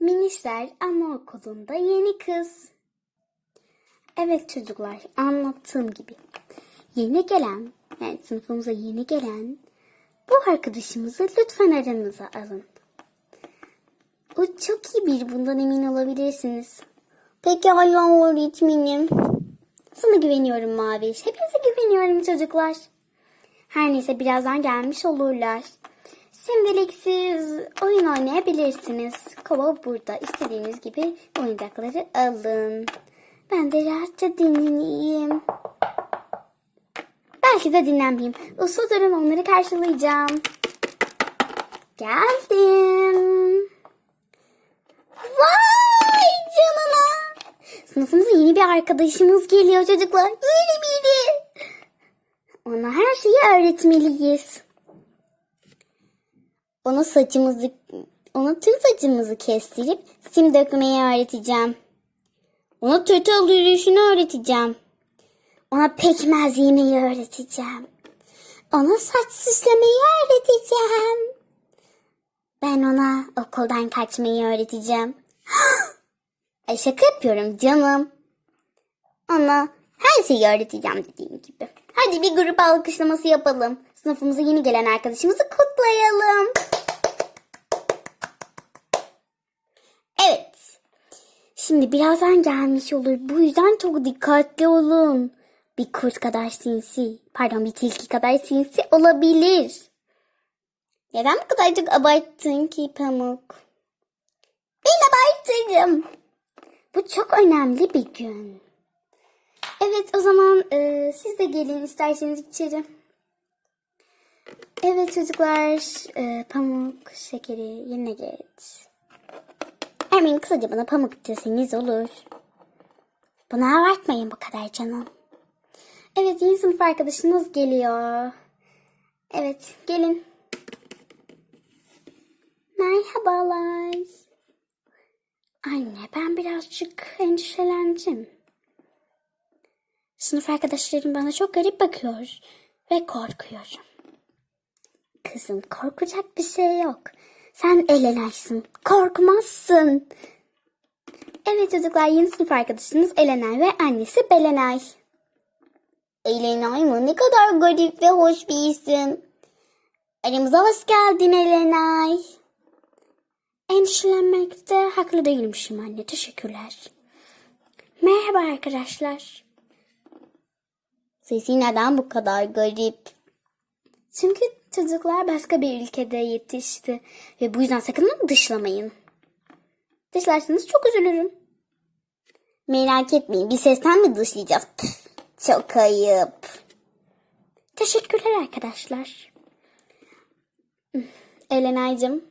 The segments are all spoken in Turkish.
Minisler Anaokulu'nda yeni kız. Evet çocuklar anlattığım gibi. Yeni gelen, yani sınıfımıza yeni gelen bu arkadaşımızı lütfen aranıza alın. O çok iyi bir bundan emin olabilirsiniz. Peki Allah öğretmenim. Sana güveniyorum Maviş. Hepinize güveniyorum çocuklar. Her neyse birazdan gelmiş olurlar. Şimdilik siz oyun oynayabilirsiniz. Kova burada. İstediğiniz gibi oyuncakları alın. Ben de rahatça dinleneyim. Belki de dinlenmeyeyim. Uslu durun onları karşılayacağım. Geldim. Vay canına. Sınıfımıza yeni bir arkadaşımız geliyor çocuklar. Yeni biri. Ona her şeyi öğretmeliyiz. Ona saçımızı, ona tüm saçımızı kestirip sim dökmeyi öğreteceğim. Ona turtle yürüyüşünü öğreteceğim. Ona pekmez yemeyi öğreteceğim. Ona saç süslemeyi öğreteceğim. Ben ona okuldan kaçmayı öğreteceğim. Ay şaka yapıyorum canım. Ona her şeyi öğreteceğim dediğim gibi. Hadi bir grup alkışlaması yapalım. Sınıfımıza yeni gelen arkadaşımızı kutlayalım. Evet. Şimdi birazdan gelmiş olur. Bu yüzden çok dikkatli olun. Bir kurt kadar sinsi, pardon bir tilki kadar sinsi olabilir. Neden bu kadar çok abarttın ki Pamuk? Ben abartırım. Bu çok önemli bir gün. Evet o zaman e, siz de gelin isterseniz içeri. Evet çocuklar e, pamuk şekeri yerine geç. Ermin kısaca bana pamuk deseniz olur. Bunu abartmayın bu kadar canım. Evet yeni sınıf arkadaşınız geliyor. Evet gelin. Merhabalar. Anne ben birazcık endişelendim. Sınıf arkadaşlarım bana çok garip bakıyor ve korkuyorum. Kızım korkacak bir şey yok. Sen Elenay'sın. Korkmazsın. Evet çocuklar yeni sınıf arkadaşınız Elenay ve annesi Belenay. Elenay mı? Ne kadar garip ve hoş bir isim. Aramıza hoş geldin Elenay. Endişelenmekte haklı değilmişim anne. Teşekkürler. Merhaba arkadaşlar. Sesi neden bu kadar garip? Çünkü çocuklar başka bir ülkede yetişti. Ve bu yüzden sakın dışlamayın. Dışlarsanız çok üzülürüm. Merak etmeyin. Bir sesten mi dışlayacağız? Püf, çok ayıp. Teşekkürler arkadaşlar. Elenay'cığım.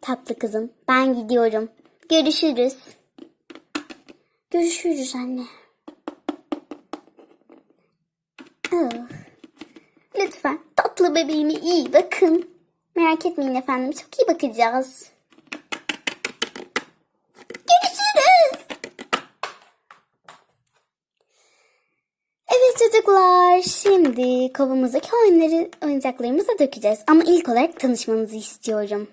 Tatlı kızım. Ben gidiyorum. Görüşürüz. Görüşürüz anne. Ah. Lütfen tatlı bebeğime iyi bakın. Merak etmeyin efendim. Çok iyi bakacağız. Görüşürüz. Evet çocuklar. Şimdi kovamızdaki oyunları, oyuncaklarımızı dökeceğiz. Ama ilk olarak tanışmanızı istiyorum.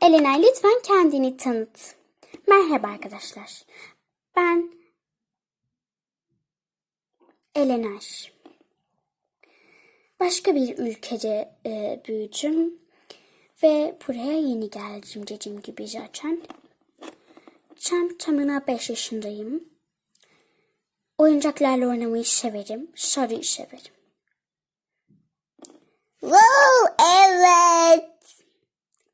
Elena lütfen kendini tanıt. Merhaba arkadaşlar. Ben Elener. Başka bir ülkede e, büyüdüm ve buraya yeni geldim dediğim gibi zaten. Tam tamına 5 yaşındayım. Oyuncaklarla oynamayı severim, sarıyı severim. Wow, evet.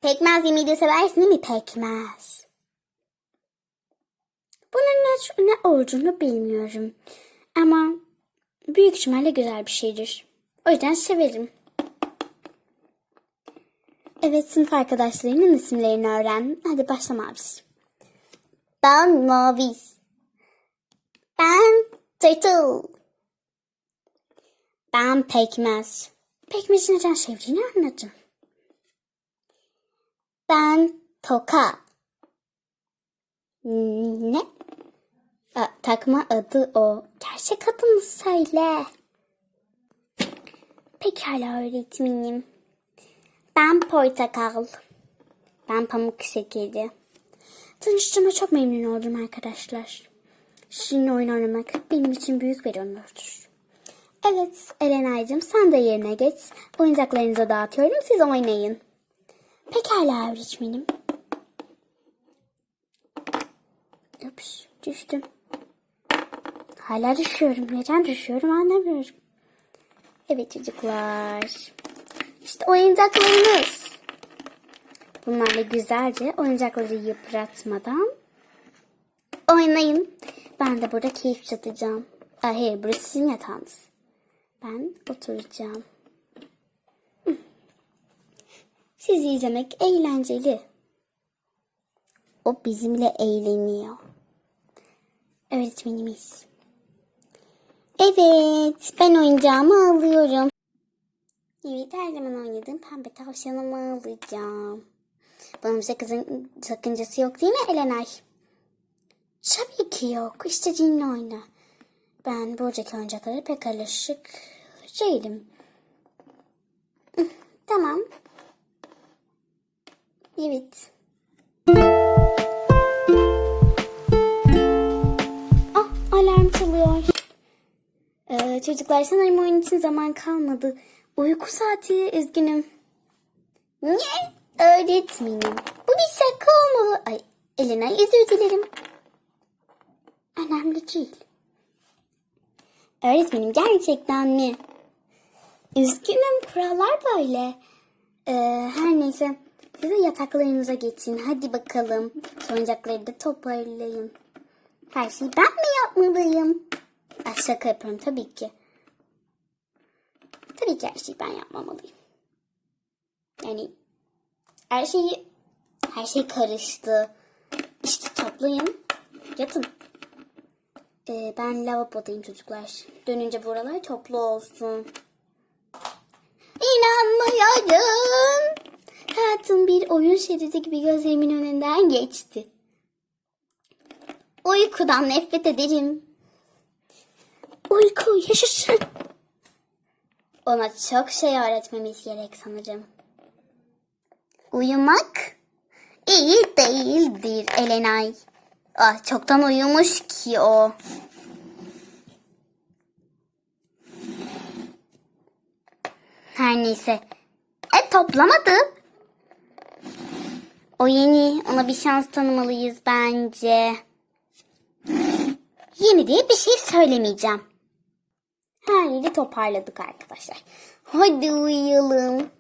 Pekmez yemeği de seversin değil mi pekmez? Bunun ne, ne olduğunu bilmiyorum. Ama büyük ihtimalle güzel bir şeydir. O yüzden severim. Evet sınıf arkadaşlarının isimlerini öğren. Hadi başla Maviş. Ben Maviş. Ben Turtle. Ben Pekmez. Pekmez'i neden sevdiğini anladım. Ben Toka. Ne? A, takma adı o. Gerçek adını söyle. Pekala öğretmenim. Ben portakal. Ben pamuk şekeri. Tanıştığıma çok memnun oldum arkadaşlar. Sizinle oyun oynamak benim için büyük bir onurdur. Evet Elena'cığım sen de yerine geç. Oyuncaklarınızı dağıtıyorum siz oynayın. Pekala öğretmenim. Ups düştüm. Hala düşüyorum. Neden düşüyorum anlamıyorum. Evet çocuklar. İşte oyuncaklarımız. Bunlarla güzelce oyuncakları yıpratmadan oynayın. Ben de burada keyif çatacağım. Aa, hayır burası sizin yatağınız. Ben oturacağım. Sizi izlemek eğlenceli. O bizimle eğleniyor. Öğretmenimiz. Evet, ben oyuncağımı alıyorum. Evet, her zaman oynadığım pembe tavşanımı alacağım. Bunun bir sakızın, sakıncası yok değil mi Elenay? Tabii ki yok. İstediğinle oyna. Ben buradaki oyuncaklara pek alışık değilim. Tamam. Evet. Çocuklar sanırım oyun için zaman kalmadı. Uyku saati üzgünüm. Ne? Öğretmenim. Bu bir şaka olmalı. Ay Elena özür dilerim. Önemli değil. Öğretmenim gerçekten mi? Üzgünüm kurallar böyle. Ee, her neyse siz de yataklarınıza geçin. Hadi bakalım. Oyuncakları da toparlayın. Her şeyi ben mi yapmalıyım? Ay, şaka yapıyorum tabii ki. Tabii ki her şeyi ben yapmamalıyım. Yani her şeyi her şey karıştı. İşte toplayın. Yatın. Ee, ben lavabodayım çocuklar. Dönünce buralar toplu olsun. İnanmıyorum. Hayatım bir oyun şeridi gibi gözlerimin önünden geçti. Uykudan nefret ederim. Uyku yaşasın. Ona çok şey öğretmemiz gerek sanırım. Uyumak iyi değildir Elenay. Ah çoktan uyumuş ki o. Her neyse. E toplamadı. O yeni. Ona bir şans tanımalıyız bence. Yeni diye bir şey söylemeyeceğim. Her yeri toparladık arkadaşlar. Hadi uyuyalım.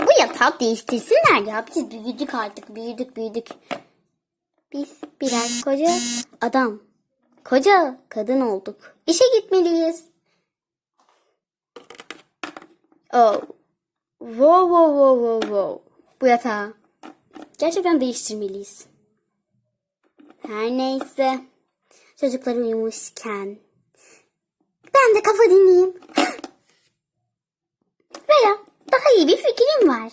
Bu yatağı değiştirsinler ya. Biz büyüdük artık. Büyüdük büyüdük. Biz birer koca adam. Koca kadın olduk. İşe gitmeliyiz. Oh. Wow wow wow wow wow. Bu yatağı gerçekten değiştirmeliyiz. Her neyse. Çocuklar uyumuşken. Ben de kafa dinleyeyim. Veya daha iyi bir fikrim var.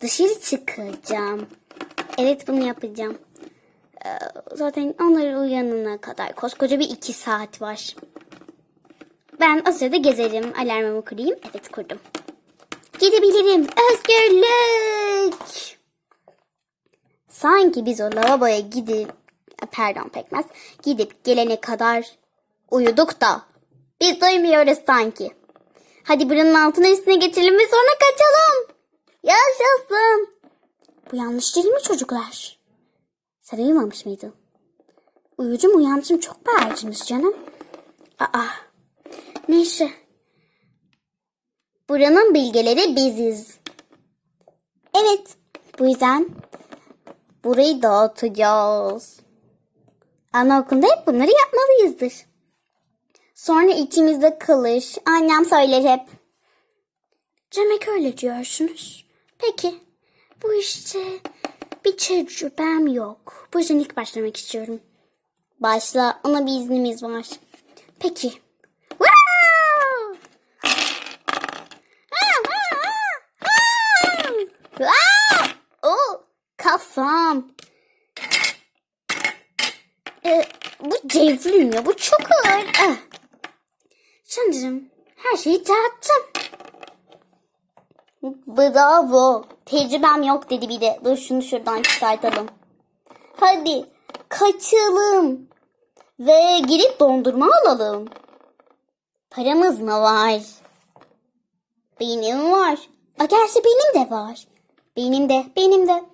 Dışarı çıkacağım. Evet bunu yapacağım. Ee, Zaten onları uyanana kadar koskoca bir iki saat var. Ben o sırada gezerim. Alarmımı kurayım. Evet kurdum. Gidebilirim. Özgürlük. Sanki biz o lavaboya gidip pardon pekmez gidip gelene kadar uyuduk da biz duymuyoruz sanki. Hadi buranın altına üstüne geçelim ve sonra kaçalım. Yaşasın. Bu yanlış değil mi çocuklar? Sen uyumamış mıydın? Uyucum uyancım çok bağırdınız canım. Aa. Neyse. Buranın bilgeleri biziz. Evet. Bu yüzden burayı dağıtacağız. Anaokulunda hep bunları yapmalıyızdır. Sonra içimizde kalır. Annem söyler hep. Demek öyle diyorsunuz. Peki. Bu işte bir tecrübem yok. Bu yüzden ilk başlamak istiyorum. Başla. Ona bir iznimiz var. Peki. Wow! Aa! Oh, kafam. Ee, bu devrim ya. Bu çok ağır. Ah. Sanırım her şeyi dağıttım. Bravo. Tecrübem yok dedi bir de. Dur şunu şuradan çıkartalım. Hadi kaçalım. Ve gidip dondurma alalım. Paramız mı var? Benim var. A, gerçi benim de var. Benim de, benim de,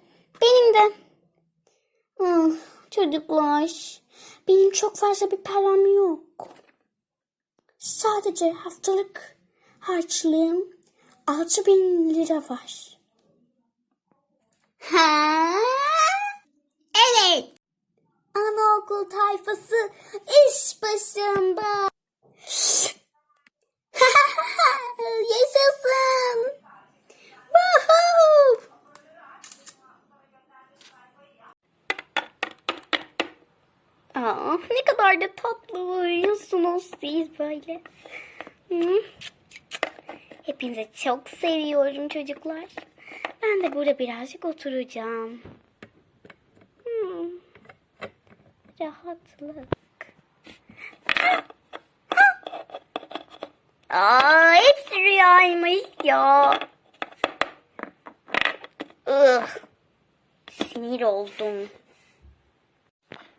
benim de. Ah, çocuklar, benim çok fazla bir param yok. Sadece haftalık harçlığım 6000 lira var. Ha? Evet. Anaokul tayfası iş başında. Yaşasın. Aa, ne kadar da tatlı uyuyorsunuz siz böyle. Hı? Hepinizi çok seviyorum çocuklar. Ben de burada birazcık oturacağım. Hmm. Rahatlık. Aa, hepsi rüyaymış ya. Ugh. Sinir oldum.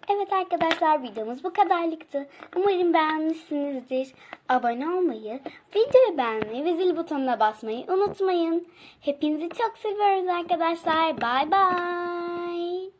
Evet arkadaşlar videomuz bu kadarlıktı. Umarım beğenmişsinizdir. Abone olmayı, videoyu beğenmeyi ve zil butonuna basmayı unutmayın. Hepinizi çok seviyoruz arkadaşlar. Bay bay.